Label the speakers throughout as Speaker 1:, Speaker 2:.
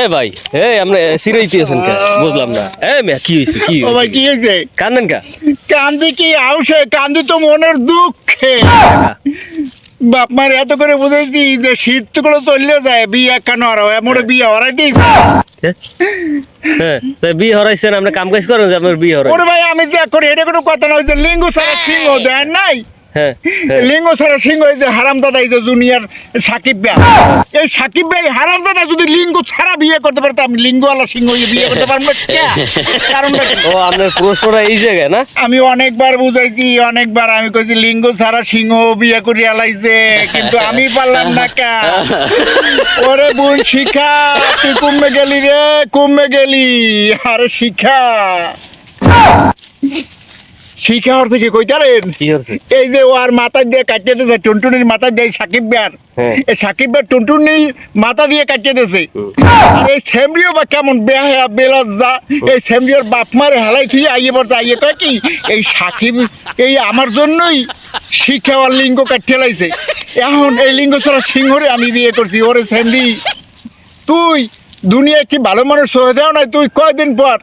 Speaker 1: এ ভাই এ সিরাইতে আছেন কে বুঝলাম না। এ মিয়া কি হইছে কি
Speaker 2: ও ভাই কি হয়েছে?
Speaker 1: কান্দেন কা?
Speaker 2: কান্দি কি আউসে? কান্দি তো মনের দুঃখে। বাপ মার এত করে বুঝাইছি যে শীতগুলো চললে যায় বিয়ে কেন আর এমন বিয়ে হরাই দিয়েছে।
Speaker 1: হ্যাঁ বিয়ে হরাইছেন আপনি কাম কাজ করেন যে আপনার বিয়ে হরাই।
Speaker 2: ওরে ভাই আমি যে করি এটা কোনো কথা না ওই যে লিঙ্গ ছাড়া সিংহ দেন নাই। লিঙ্গ ছাড়া সিংহ এই যে হারাম দাদা এই যে জুনিয়র সাকিব ভাই। এই সাকিব ভাই হারাম দাদা যদি লিঙ্গ ছাড়া বিয়ে করতে পারতো আমি লিঙ্গওয়ালা সিংহ হয়ে বিয়ে করতে পারব না। কে? কারণটা কি?
Speaker 1: ও আপনার প্রশ্নটা এই জায়গায় না?
Speaker 2: আমি অনেকবার বুঝাইছি অনেকবার আমি কইছি লিঙ্গ ছাড়া সিংহ বিয়ে করিয়া লাইছে কিন্তু আমি পারলাম না কা? ওরে বোন শিখা তুই কুম্ভে গেলি রে কুম্ভে গেলি। আরে শিখা। শিখা ওর থেকে কইতারেন এই যে ও আর মাথা দিয়ে কাটিয়ে দিয়েছে টুনটুনির মাথা দিয়ে সাকিব ব্যার। এই সাকিব ব্যার টুনটুনি মাথা দিয়ে কাটিয়ে দিয়েছে এই সেমরিও বা কেমন বেহায়া বেলজ্জা এই সেমরিওর বাপ মারে হেলাই তুই আইয়ে পড়ছে আইয়ে কয় কি? এই সাকিব এই আমার জন্যই আর লিঙ্গ কাটিয়ে লাইছে। এখন এই লিঙ্গ ছাড়া সিংহরে আমি বিয়ে করছি। ওরে সেমরি তুই দুনিয়ায় কি ভালো মানুষ হয়ে দেও নাই? তুই কয়দিন পর?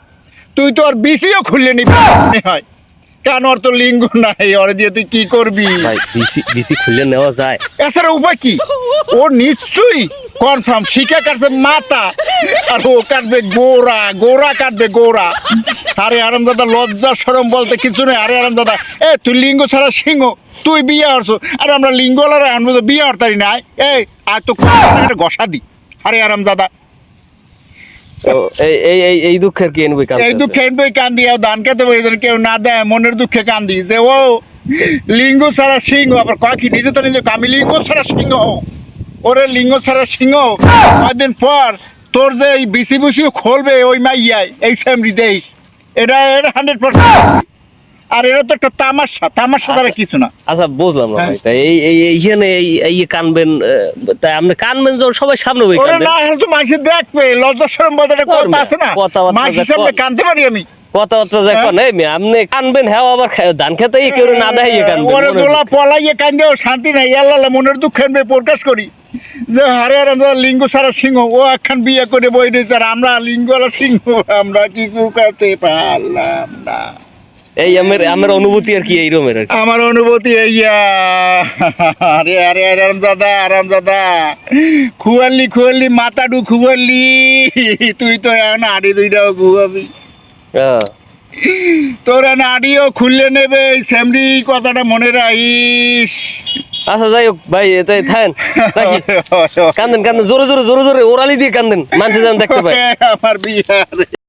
Speaker 2: তুই তো আর বিসিও খুললে মনে হয়। কেন ওর তো লিঙ্গ নাই? ওরে দিয়ে তুই কি করবি?
Speaker 1: ভাই বিসি বিসি খুলে নেওয়া যায়।
Speaker 2: এছাড়া উপায় কি? ও নিশ্চয়ই কনফার্ম শিখে কাটছে মাথা। আর ও কাটবে গোড়া গোড়া কাটবে গোড়া। আরে আরাম দাদা লজ্জা সরম বলতে কিছু নেই। আরে আরাম দাদা এ তুই লিঙ্গ ছাড়া সিংহ তুই বিয়ে হরছো আরে আমরা লিঙ্গলারে আনব তো বিয়ে হরতারি না এই আর তো ঘষা দি। আরে আরাম দাদা
Speaker 1: তো এই এই এই দুঃখের কি এনবই কাম
Speaker 2: এই দুঃখে বই কান্দি আর দান খেতে বই কেউ না দেয় মনের দুঃখে কান্দি যে ও লিঙ্গ ছাড়া সিংহ আবার কয়েক নিজে তো নিজে আমি লিঙ্গ ছাড়া সিংহ ওরে লিঙ্গ ছাড়া সিংহ কয়দিন পর তোর যে এই বিসি বুসি খুলবে ওই মাইয়াই এই স্যামরি দেশ এটা এটা হান্ড্রেড পার্সেন্ট আর এটা তো একটা তামাশা তামাশা দ্বারা কিছু না।
Speaker 1: আচ্ছা বুঝলাম না
Speaker 2: হ্যাঁ।
Speaker 1: ভাই তাই এই এই এইখানে এই এই কানবেন তাই আপনি কানবেন যখন সবাই সামনে বই কানবেন।
Speaker 2: না হলে তো মানুষ দেখবে লজ্জা বলতে কথা আছে না?
Speaker 1: কথাবার্তা
Speaker 2: মানুষ
Speaker 1: যে
Speaker 2: কানতে পারি আমি।
Speaker 1: কথাবার্তা যে
Speaker 2: হ্যাঁ?
Speaker 1: এই আপনি কানবেন হ্যাঁ আবার ধান খেতে কেউ না দেখাইয়ে কানবেন
Speaker 2: ওরে
Speaker 1: হয়।
Speaker 2: পলাইয়ে কান্দেও শান্তি নাই। আল্লাহ মনের দুঃখ আমি প্রকাশ করি। যে হারে হারে আমরা লিঙ্গ সারা সিংহ ও একখান বিয়ে করে বই রয়েছে আর আমরা লিঙ্গওয়ালা সিংহ আমরা কিছু করতে পারলাম না।
Speaker 1: এই আমার আমার অনুভূতি আর কি এই রকমের আর
Speaker 2: আমার অনুভূতি এইয়া আরে আরে আরে আরাম দাদা আরাম দাদা খুয়ালি খুয়ালি মাথাডু খুয়ালি তুই তো এখন আড়ি দুইটাও
Speaker 1: হ্যাঁ।
Speaker 2: তোর নাড়িও খুললে নেবে এই সেমরি কথাটা মনে রাখিস।
Speaker 1: আচ্ছা যাই হোক ভাই এটাই থাকেন। কান্দেন কান্দেন জোরে জোরে জোরে জোরে ওরালি দিয়ে কান্দেন। মানুষ যেন দেখতে পায়।
Speaker 2: আমার বিয়ে